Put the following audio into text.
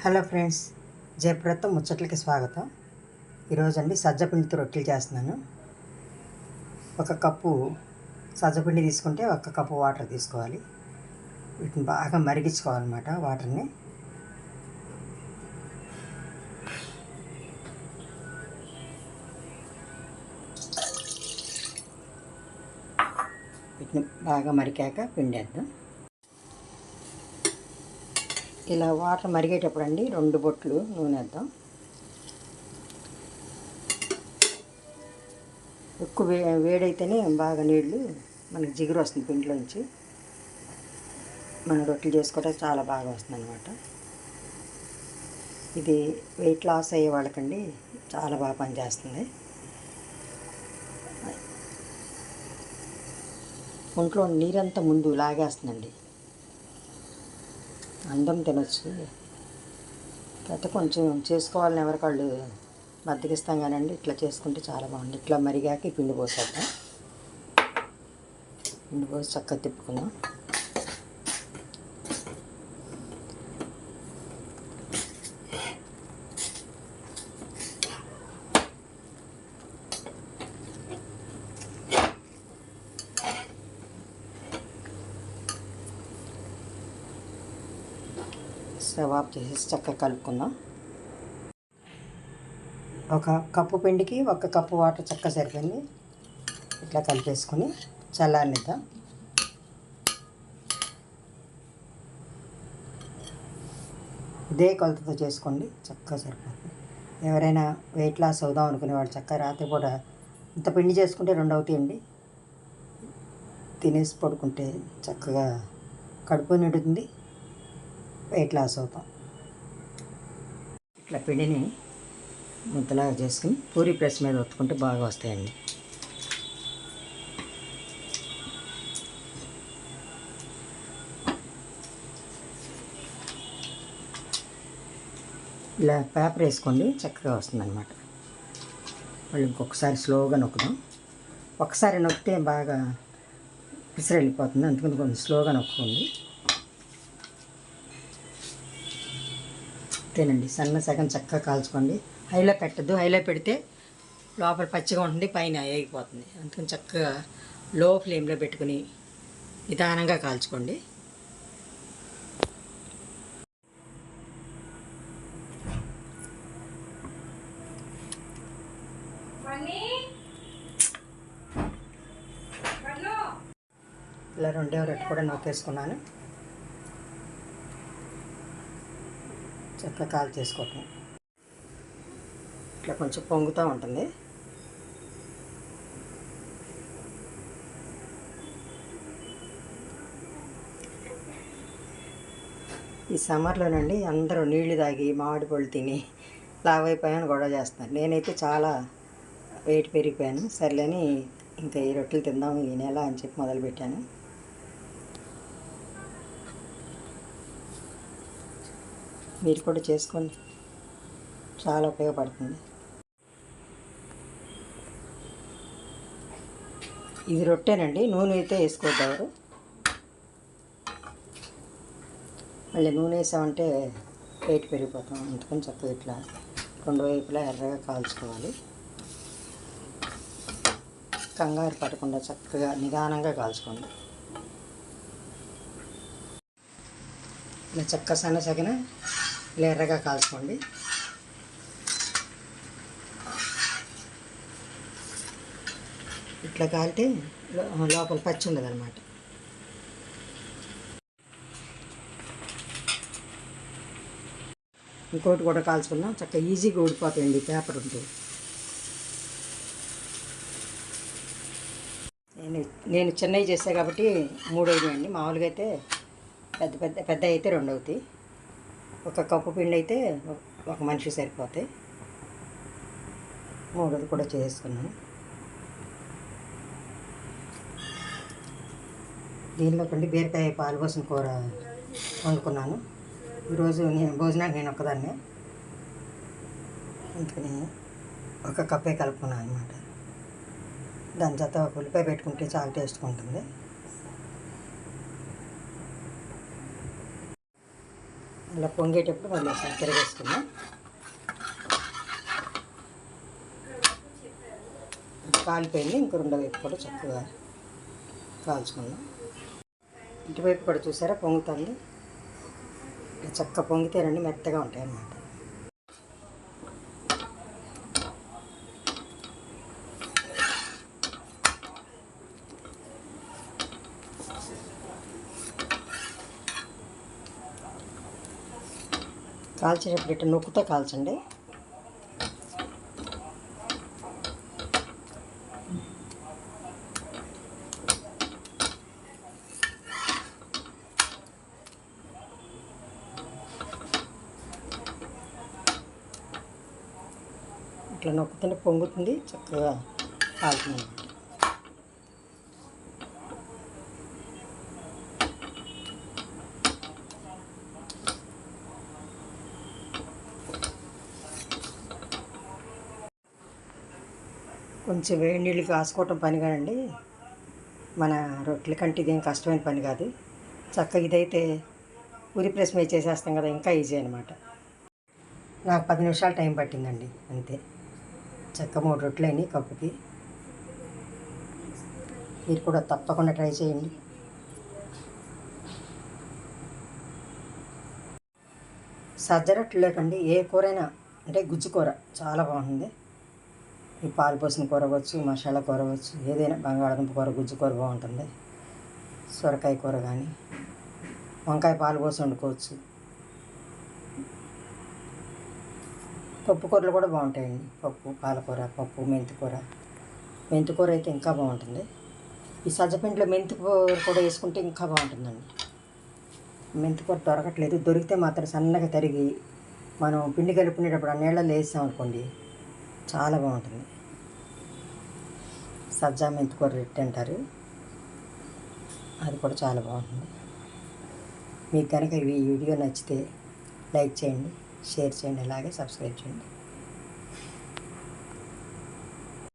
Hello friends జయప్రదం ముచ్చట్లకి స్వాగతం. ఈరోజు అండి సజ్జపిండితో రొట్టెలు చేస్తున్నాను. ఒక కప్పు సజ్జపిండి తీసుకుంటే ఒక కప్పు వాటర్ తీసుకోవాలి. వీటిని బాగా మరిగించుకోవాలన్నమాట వాటర్ని. వీటిని బాగా మరికాక పిండేద్దాం. ఇలా వాటర్ మరిగేటప్పుడు అండి రెండు బొట్లు నూనె వేద్దాం ఎక్కువ వే వేడైతేనే బాగా నీళ్ళు మనకి జిగురు వస్తుంది పిండిలోంచి. మనం రొట్టెలు చేసుకోవడానికి చాలా బాగా వస్తుంది అనమాట ఇది వెయిట్ లాస్ అయ్యే వాళ్ళకండి చాలా బాగా పనిచేస్తుంది. ఒంట్లో నీరంతా ముందు లాగేస్తుందండి. అందరం తినొచ్చు. అయితే కొంచెం చేసుకోవాలని ఎవరికాళ్ళు బద్దకిస్తాం కానండి ఇట్లా చేసుకుంటే చాలా బాగుంది. ఇట్లా మరిగాక పిండి పోసేద్దాం. పిండి పోసి చక్కగా తిప్పుకుందాం. స్టవ్ ఆఫ్ చేసేసి చక్కగా కలుపుకుందాం. ఒక కప్పు పిండికి ఒక కప్పు వాటర్ చక్కగా సరిపోయింది. ఇట్లా కలిపేసుకొని చల్లారనిద్దాం. ఇదే కొలతతో చేసుకోండి చక్కగా సరిపోతుంది. ఎవరైనా వెయిట్ లాస్ అవుదాం అనుకునేవాడు చక్కగా రాత్రిపూట ఇంత పిండి చేసుకుంటే రెండు అవుతాయండి తినేసి పడుకుంటే చక్కగా కడుపు నిండుతుంది. వెయిట్ లాస్ అవుతాం? ఇట్లా పిండిని ముద్దలాగా చేసుకుని పూరి ప్రెస్ మీద ఒత్తుకుంటే బాగా వస్తాయండి. ఇలా పేపర్ వేసుకోండి చక్కగా వస్తుందన్నమాట. మళ్ళీ ఇంకొకసారి స్లోగా నొక్కుదాం. ఒకసారి నొక్కితే బాగా విసిరెళ్ళిపోతుంది అందుకని కొంచెం స్లోగా నొక్కండి. అంతేనండి సన్న సగం చక్కగా కాల్చుకోండి. హైలో పెట్టద్దు హైలో పెడితే లోపల పచ్చిగా ఉంటుంది పైన వేగిపోతుంది అందుకని చక్కగా లో ఫ్లేమ్లో పెట్టుకుని నిదానంగా కాల్చుకోండి. ఇలా రెండో రెట్టు కూడా నొక్కేసుకున్నాను. చక్కగా కాల్ చేసుకోవటం? ఇట్లా కొంచెం పొంగుతూ ఉంటుంది. ఈ సమ్మర్లోనండి అందరూ నీళ్ళు తాగి మామిడి పళ్ళు తిని లావైపోయాను గొడవ చేస్తున్నారు. నేనైతే చాలా వెయిట్ పెరిగిపోయాను. సర్లేని ఇంకా ఈ రొట్టెలు తిందాం ఈ నెల అని చెప్పి మొదలుపెట్టాను. మీరు కూడా చేసుకోండి చాలా ఉపయోగపడుతుంది. ఇది రొట్టెనండి. నూనె అయితే వేసుకోవద్దు. మళ్ళీ నూనె వేసామంటే వెయిట్ పెరిగిపోతాం. అందుకని చక్కగా ఇట్లా రెండు వైపులా ఎర్రగా కాల్చుకోవాలి. కంగారు పడకుండా చక్కగా నిదానంగా కాల్చుకోండి. ఇలా చక్క సన్న సగిన ఇలా ఎర్రగా కాల్చుకోండి. ఇట్లా కాలితే లోపల పచ్చి ఉండదు అనమాట ఇంకోటి కూడా కాల్చుకున్నాం చక్కగా ఈజీగా ఊడిపోతాయండి పేపర్ ఉంటే. నేను నేను చిన్నవి చేసా కాబట్టి మూడు అయినాయండి మామూలుగా అయితే పెద్ద పెద్ద పెద్ద అయితే రెండు అవుతాయి ఒక కప్పు పిండి అయితే ఒక మనిషి సరిపోతాయి. మూడోది కూడా చేసుకున్నాను. దీనిలో కండి బీరకాయ పాలు పోసిన కూర వండుకున్నాను. ఈరోజు నేను భోజనానికి నేను ఒక్కదాన్నే. అందుకని ఒక కప్పే కలుపుకున్నాను అనమాట దాని జత ఒక ఉల్లిపాయ పెట్టుకుంటే చాలా టేస్ట్గా ఉంటుంది. అలా పొంగేటప్పుడు మళ్ళీ ఒకసారి తిరగేసుకుందాం. కాలిపోయింది ఇంకో రెండో వైపు కూడా చక్కగా కాల్చుకుందాం. ఇటువైపు కూడా చూసారా పొంగుతుంది? చక్క పొంగితే రెండు మెత్తగా ఉంటాయి అన్నమాట కాల్చేటప్పుడు ఇట్లా నొక్కుతో కాల్చండి. ఇట్లా నొక్కుతుంటే పొంగుతుంది చక్కగా కాలుతుంది కొంచెం వేడి నీళ్ళు కాసుకోవటం పని కానండి మన రొట్టెల కంటే ఇదేం కష్టమైన పని కాదు. చక్కగా ఇదైతే ఉరి ప్రెస్ మీద చేసేస్తాం కదా ఇంకా ఈజీ అనమాట నాకు పది నిమిషాలు టైం పట్టిందండి అంతే. చెక్క మూడు రొట్టెలు అయినాయి కప్పుకి. మీరు కూడా తప్పకుండా ట్రై చేయండి. సజ్జ రొట్టెలేకండి ఏ కూరైనా అంటే గుజ్జు కూర చాలా బాగుంటుంది. ఈ పాలు పోసిన కూర అవ్వచ్చు మసాలా కూర అవ్వచ్చు ఏదైనా బంగాళాదుంప కూర గుజ్జు కూర బాగుంటుంది. సొరకాయ కూర కానీ వంకాయ పాలు పోసి వండుకోవచ్చు. పప్పు కూరలు కూడా బాగుంటాయండి. పప్పు పాలకూర పప్పు మెంతికూర మెంతికూర అయితే ఇంకా బాగుంటుంది. ఈ సజ్జపిండిలో మెంతికూర కూడా వేసుకుంటే ఇంకా బాగుంటుందండి. మెంతికూర దొరకట్లేదు. దొరికితే మాత్రం సన్నగా తరిగి మనం పిండి కలుపుకునేటప్పుడు ఆ నీళ్ళలో వేసాం అనుకోండి చాలా బాగుంటుంది. సజ్జా మెంతికూర రెట్టి అంటారు. అది కూడా చాలా బాగుంటుంది. మీకు కనుక ఈ వీడియో నచ్చితే లైక్ చేయండి షేర్ చేయండి అలాగే సబ్స్క్రైబ్ చేయండి.